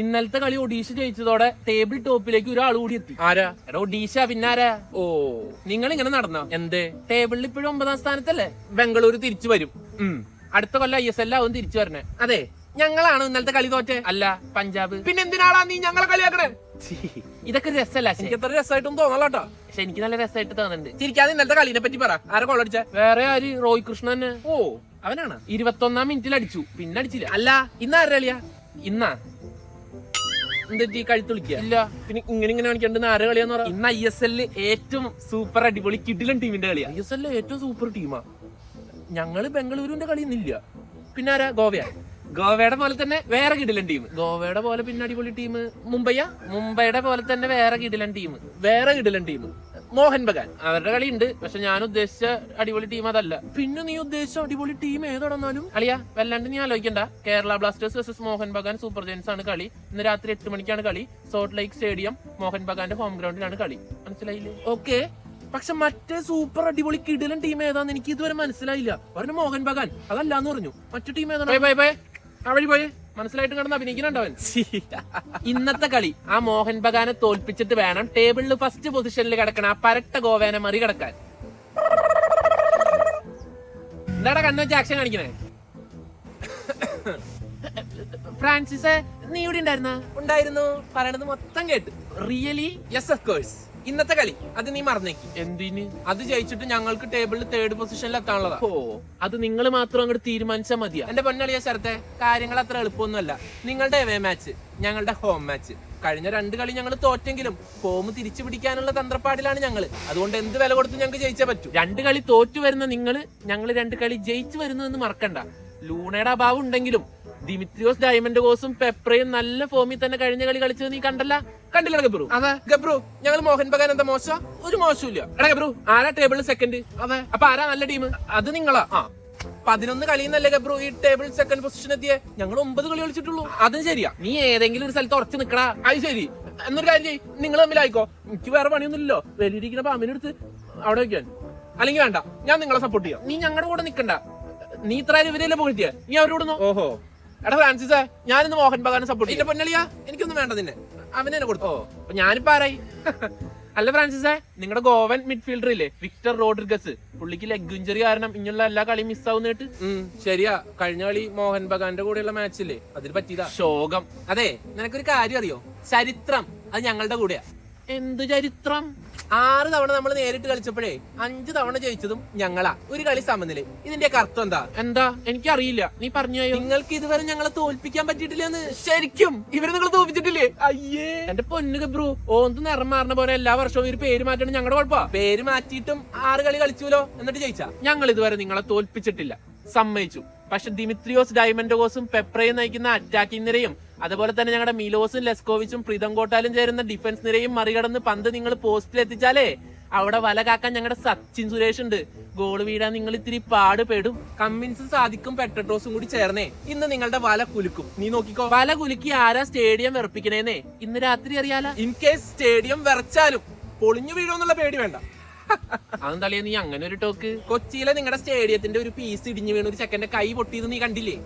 ഇന്നലത്തെ കളി ഒഡീഷ ജയിച്ചതോടെ ടേബിൾ ടോപ്പിലേക്ക് ഒരാൾ കൂടി എത്തി. ആരാ? എടാ ഒഡീഷ പിന്നാരാ ഓ. നിങ്ങൾ ഇങ്ങനെ നടന്ന? എന്ത്? ടേബിളിൽ ഇപ്പോഴും ഒമ്പതാം സ്ഥാനത്തല്ലേ? ബംഗളൂരു തിരിച്ചു വരും. അടുത്ത കൊല്ലം ഐ എസ് എൽ ആവും തിരിച്ചു വരണേ. അതെ. ഞങ്ങളാണ് ഇന്നലത്തെ കളി തോറ്റേ? അല്ല പഞ്ചാബ്. പിന്നെ എന്തിനാളാ നീ ഞങ്ങളെ കളിയാക്കണേ? ഇതൊക്കെ രസല്ല രസമല്ല എനിക്ക് എത്ര രസമായിട്ടും തോന്നലാട്ടോ. പക്ഷെ എനിക്ക് നല്ല രസമായിട്ട് തോന്നുന്നുണ്ട്. ചിരിക്കാതെ ഇന്നലത്തെ കളിനെ പറ്റി പറ. ആരെ കൊള്ളടിച്ച വേറെ ആര്? റോയ് കൃഷ്ണൻ ഓ. അവനാണ്? ഇരുപത്തൊന്നാം മിനിറ്റിൽ അടിച്ചു പിന്നെ അടിച്ചില്ല. അല്ല ഇന്ന് കളിയാ? ഇന്നാ? എന്തെറ്റി? കഴുത്തുളിക്കുക. ഇല്ല. പിന്നെ ഇങ്ങനെ ഇങ്ങനെ കാണിക്കണ്ട ആരെ കളിയാന്ന് പറ. ഇന്ന് ഐ എസ് എല്ലിൽ ഏറ്റവും സൂപ്പർ അടിപൊളി കിഡിലൻ ടീമിന്റെ കളിയാ. ഐ എസ് എല്ലിൽ ഏറ്റവും സൂപ്പർ ടീമാ. ഞങ്ങൾ ബംഗളൂരുവിന്റെ കളി ഇന്നില്ല പിന്നെ ആരാ? ഗോവയാ. ഗോവയുടെ പോലെ തന്നെ വേറെ കിടിലൻ ടീം. ഗോവയുടെ പോലെ പിന്നെ അടിപൊളി ടീം മുംബൈയാ? മുംബൈയുടെ പോലെ തന്നെ വേറെ കിടിലൻ ടീം. വേറെ കിടിലൻ ടീം. മോഹൻ ബഗാൻ. അവരുടെ കളി ഉണ്ട് പക്ഷെ ഞാൻ ഉദ്ദേശിച്ച അടിപൊളി ടീം അതല്ല. പിന്നെ നീ ഉദ്ദേശിച്ച അടിപൊളി ടീം ഏതാണെന്നാലും? അളിയാ വല്ലാണ്ട് നീ ആലോചിക്കണ്ട. Kerala blasters versus Mohun Bagan super giants ആണ് കളി. ഇന്ന് രാത്രി എട്ട് മണിക്കാണ് കളി. സോൾട്ട് ലേക്ക് സ്റ്റേഡിയം മോഹൻ ബഗാന്റെ ഹോം ഗ്രൗണ്ടിലാണ് കളി. മനസ്സിലായില്ലേ? ഓക്കെ. പക്ഷെ മറ്റേ സൂപ്പർ അടിപൊളി കിടിലൻ ടീം ഏതാന്ന് എനിക്ക് ഇതുവരെ മനസ്സിലായില്ല. പറഞ്ഞു മോഹൻ ബഗാൻ. അതല്ലാന്ന് പറഞ്ഞു. മറ്റു ടീം ഏതാണ്? ആ വഴി പോയെ. മനസ്സിലായിട്ട് കിടന്ന് അഭിനയിക്കുന്നുണ്ടവൻ ഇന്നത്തെ കളി. ആ മോഹൻ ബഗാനെ തോൽപ്പിച്ചിട്ട് വേണം ടേബിളിൽ ഫസ്റ്റ് പൊസിഷനിൽ കിടക്കണം ആ പരട്ട ഗോവേനെ മറികടക്കാൻ എന്താടാ കണ്ണു വെച്ച് ആക്ഷൻ കാണിക്കണേ? ഫ്രാൻസിസെ നീ ഇവിടെ ഉണ്ടായിരുന്ന ഉണ്ടായിരുന്നു. പറയണത് മൊത്തം കേട്ട്. റിയലി യെസ് ഓഫ് കോഴ്സ് ഇന്നത്തെ കളി. അത് നീ മറന്നേക്ക്. എന്തിന്? അത് ജയിച്ചിട്ട് ഞങ്ങൾക്ക് ടേബിളിൽ തേർഡ് പൊസിഷനിൽ എത്താനുള്ളതാ. ഓ അത് നിങ്ങൾ മാത്രം അങ്ങോട്ട് തീരുമാനിച്ചാൽ മതിയാ. എന്റെ പൊന്നളിയ ശരത്തെ കാര്യങ്ങൾ അത്ര എളുപ്പമൊന്നുമല്ല. നിങ്ങളുടെ എവേ മാച്ച് ഞങ്ങളുടെ ഹോം മാച്ച് കഴിഞ്ഞ രണ്ട് കളി ഞങ്ങൾ തോറ്റെങ്കിലും ഫോം തിരിച്ചു പിടിക്കാനുള്ള തന്ത്രപ്പാടിലാണ് ഞങ്ങൾ അതുകൊണ്ട് എന്ത് വില കൊടുത്ത് ഞങ്ങൾക്ക് ജയിച്ചേ പറ്റൂ. രണ്ട് കളി തോറ്റു വരുന്ന നിങ്ങൾ ഞങ്ങൾ രണ്ട് കളി ജയിച്ചു വരുന്നു എന്ന് മറക്കണ്ട. ലൂണയുടെ അഭാവം ഉണ്ടെങ്കിലും ദിമിത്രിയോസ് ഡയമണ്ട് കോസും പെപ്രയും നല്ല ഫോമിൽ തന്നെ കഴിഞ്ഞ കളി കളിച്ചത് നീ കണ്ടല്ല? കണ്ടില്ല ഗബ്രു. അതെ. ഗബ്രു ഞങ്ങൾ മോഹൻ ബഗാൻ എന്താ മോശ? ഒരു മോശമില്ല എടാ ഗബ്രു ആരാ ടേബിളിൽ സെക്കൻഡ് അതെ. അപ്പൊ ആരാ നല്ല ടീം അത് നിങ്ങളാ. ആ. പതിനൊന്ന് കളിന്നല്ലേ ഗബ്രു ഈ ടേബിൾ സെക്കൻഡ് പൊസിഷൻ എത്തിയേ? ഞങ്ങൾ ഒമ്പത് കളി കളിച്ചിട്ടുള്ളൂ. അതും ശരിയാ. നീ ഏതെങ്കിലും ഒരു സ്ഥലത്ത് ഉറച്ചു നിക്കടാ. അത് ശരി. എന്നൊരു കാര്യം ചെയ്യ്. നിങ്ങൾ തമ്മിലായിക്കോ. എനിക്ക് വേറെ പണിയൊന്നുമില്ലല്ലോ. വലിയിരിക്കുന്ന പാമ്പിനെടുത്ത് അവിടെ വെക്കാൻ. അല്ലെങ്കിൽ വേണ്ട. ഞാൻ നിങ്ങളെ സപ്പോർട്ട് ചെയ്യാം. നീ ഞങ്ങളുടെ കൂടെ നിക്കണ്ട. നീ ഇത്ര ഇവരെയല്ലേ പോയിട്ടിയാ നീ അവരോട് ഓഹോ. എടാ ഫ്രാൻസിസേ ഞാനിന്ന് മോഹൻ ബഗാനെ സപ്പോർട്ട് ചെയ്യും. പൊന്നളിയാ? എനിക്കൊന്നും വേണ്ട നിന്നെ. അവനെ കൊടുത്തോ? അപ്പൊ ഞാനിപ്പോ ആരായി? അല്ല ഫ്രാൻസിസേ നിങ്ങളുടെ ഗോവൻ മിഡ്ഫീൽഡർ ഇല്ലേ? വിക്ടർ റോഡ്രിഗസ്. പുള്ളിക്ക് ലെഗ് ഇഞ്ചറി കാരണം ഇങ്ങനെയുള്ള എല്ലാ കളിയും മിസ്സാവുന്നിട്ട് ശരിയാ. കഴിഞ്ഞ കളി മോഹൻ ബഗാന്റെ കൂടെയുള്ള മാച്ചില്ലേ അതിന് പറ്റിയതാ. ശോകം. അതെ നിനക്കൊരു കാര്യം അറിയോ? ചരിത്രം. അത് ഞങ്ങളുടെ കൂടെയാ. എന്ത് ചരിത്രം? ആറ് തവണ നമ്മൾ നേരിട്ട് കളിച്ചപ്പോഴേ അഞ്ച് തവണ ജയിച്ചതും ഞങ്ങളാ. ഒരു കളി സമനില. ഇതിന്റെ അർത്ഥം എന്താ? എന്താ? എനിക്ക് അറിയില്ല നീ പറഞ്ഞോ? നിങ്ങൾക്ക് ഇതുവരെ ഞങ്ങളെ തോൽപ്പിക്കാൻ പറ്റിയിട്ടില്ലെന്ന് ശരിക്കും ഇവരെ നിങ്ങൾ തോൽപ്പിച്ചിട്ടില്ലേ? അയ്യേ. എന്റെ പൊന്നു ഗബ്രു ഓന്ത് നിറം മാറുന്ന പോലെ എല്ലാ വർഷവും ഒരു പേര് മാറ്റണം ഞങ്ങളുടെ കുഴപ്പമാ പേര് മാറ്റിയിട്ടും ആറ് കളി കളിച്ചുല്ലോ എന്നിട്ട് ജയിച്ചാ? ഞങ്ങൾ ഇതുവരെ നിങ്ങളെ തോൽപ്പിച്ചിട്ടില്ല. സമ്മതിച്ചു. പക്ഷെ ദിമിത്രിയോസ് ഡയമൻഡോസും പെപ്രയും നയിക്കുന്ന അറ്റാക്കിംഗ് നിരയും അതുപോലെ തന്നെ ഞങ്ങളുടെ മിലോസും ലെസ്കോവിച്ചും പ്രീതം കോട്ടാലും ചേരുന്ന ഡിഫൻസ് നിരയും മറികടന്ന് പന്ത് നിങ്ങൾ പോസ്റ്റിൽ എത്തിച്ചാലേ അവിടെ വല കാക്കാൻ ഞങ്ങളുടെ സച്ചിൻ സുരേഷ് ഉണ്ട്. ഗോൾ വീഴാൻ നിങ്ങൾ ഇത്തിരി പാടുപെടും. കമ്മിൻസും സാധിക്കും പെട്ടോസും കൂടി ചേർന്നേ. ഇന്ന് നിങ്ങളുടെ വല കുലുക്കും. നീ നോക്കിക്കോ. വല കുലുക്കി ആരാ സ്റ്റേഡിയം വിറപ്പിക്കണേന്നേ? ഇന്ന് രാത്രി അറിയാല. ഇൻ കേസ് സ്റ്റേഡിയം വിറച്ചാലും പൊളിഞ്ഞു വീഴുമെന്നുള്ള പേടി വേണ്ട. അതെന്താളിയാ നീ അങ്ങനെ ഒരു ടോക്ക് കൊച്ചിയിലെ നിങ്ങളുടെ സ്റ്റേഡിയത്തിന്റെ ഒരു പീസ് ഇടിഞ്ഞു വീണ് ഒരു ചെക്കന്റെ കൈ പൊട്ടിയത് നീ കണ്ടില്ലേ?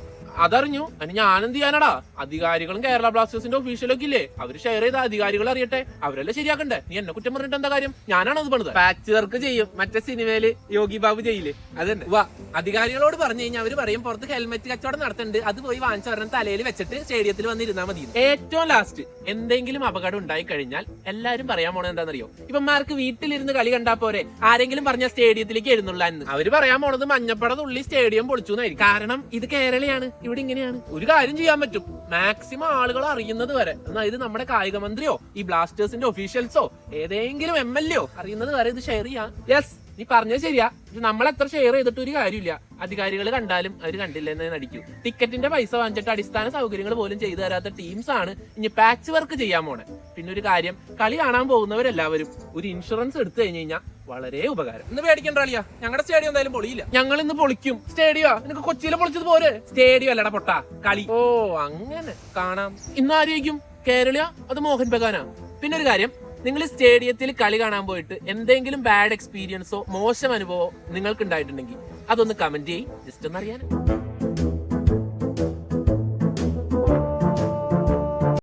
അതറിഞ്ഞു. അതിന് ഞാൻ എന്ത് ചെയ്യാനടാ? അധികാരികളും കേരള ബ്ലാസ്റ്റേഴ്സിന്റെ ഒഫീഷ്യലൊക്കെ ഇല്ലേ? അവർ ഷെയർ ചെയ്ത അധികാരികൾ അറിയട്ടെ. അവരല്ലേ ശരിയാക്കണ്ടേ? നീ എന്നെ കുറ്റം പറഞ്ഞിട്ട് എന്താ കാര്യം? ഞാനാണ് അത് പണിത് പാച്ച് വർക്ക് ചെയ്യും. മറ്റേ സിനിമയിൽ യോഗി ബാബു ചെയ്യില്ലേ? അതന്നെ. വാ അധികാരികളോട് പറഞ്ഞു കഴിഞ്ഞാൽ അവർ പറയും പുറത്ത് ഹെൽമെറ്റ് കച്ചവടം നടത്തുന്നുണ്ട് അത് പോയി വാങ്ങിച്ചവരുടെ തലയിൽ വെച്ചിട്ട് സ്റ്റേഡിയത്തിൽ വന്നിരുന്നാ മതി. ഏറ്റവും ലാസ്റ്റ് എന്തെങ്കിലും അപകടം ഉണ്ടായി കഴിഞ്ഞാൽ എല്ലാരും പറയാൻ പോണത് എന്താണെന്നറിയോ? ഇവന്മാർക്ക് വീട്ടിലിരുന്ന് കളി കണ്ടാ പോരെ. ആരെങ്കിലും പറഞ്ഞ സ്റ്റേഡിയത്തിലേക്ക് എഴുന്നുള്ള അവർ പറയാൻ പോണത് മഞ്ഞപ്പട തുള്ളി സ്റ്റേഡിയം പൊളിച്ചു എന്നായിരിക്കും കാരണം ഇത് കേരളയാണ്. ഇവിടെ ഇങ്ങനെയാണ്. ഒരു കാര്യം ചെയ്യാൻ പറ്റും. മാക്സിമം ആളുകൾ അറിയുന്നത് വരെ ഇത് നമ്മുടെ കായിക മന്ത്രിയോ ഈ ബ്ലാസ്റ്റേഴ്സിന്റെ ഒഫീഷ്യൽസോ ഏതെങ്കിലും എം എൽ എയോ അറിയുന്നത് വരെ ഇത് ഷെയർ ചെയ്യാം. യെസ് നീ പറഞ്ഞത് ശരിയാ. ഇത് നമ്മൾ എത്ര ഷെയർ ചെയ്തിട്ട് ഒരു കാര്യമില്ല. അധികാരികൾ കണ്ടാലും അവർ കണ്ടില്ല എന്ന് നടിക്കും. ടിക്കറ്റിന്റെ പൈസ വാങ്ങിച്ചിട്ട് അടിസ്ഥാന സൗകര്യങ്ങൾ പോലും ചെയ്തു തരാത്ത ടീംസ് ആണ് ഇനി പാച്ച് വർക്ക് ചെയ്യാൻ പോണേ. പിന്നെ ഒരു കാര്യം കളി കാണാൻ പോകുന്നവരെല്ലാവരും ഒരു ഇൻഷുറൻസ് എടുത്തു കഴിഞ്ഞു കഴിഞ്ഞാൽ വളരെ ഉപകാരം. ഇന്ന് പേടിക്കണ്ട അളിയാ ഞങ്ങളുടെ സ്റ്റേഡിയം എന്തായാലും പൊളിയില്ല. ഞങ്ങൾ ഇന്ന് പൊളിക്കും. സ്റ്റേഡിയോ നിനക്ക് കൊച്ചിയിലെ പൊളിച്ചത് പോരെ? സ്റ്റേഡിയോ അല്ലടാ പൊട്ട കളി. ഓ അങ്ങനെ. കാണാം. ഇന്ന് ആരോഗ്യം? കേരള അത് മോഹൻ ബഗാനാ? പിന്നെ ഒരു കാര്യം നിങ്ങൾ സ്റ്റേഡിയത്തിൽ കളി കാണാൻ പോയിട്ട് എന്തെങ്കിലും ബാഡ് എക്സ്പീരിയൻസോ മോശം അനുഭവമോ നിങ്ങൾക്ക് ഉണ്ടായിട്ടുണ്ടെങ്കിൽ അതൊന്ന് കമന്റ് ചെയ്യും. ജസ്റ്റ് ഒന്ന് അറിയാൻ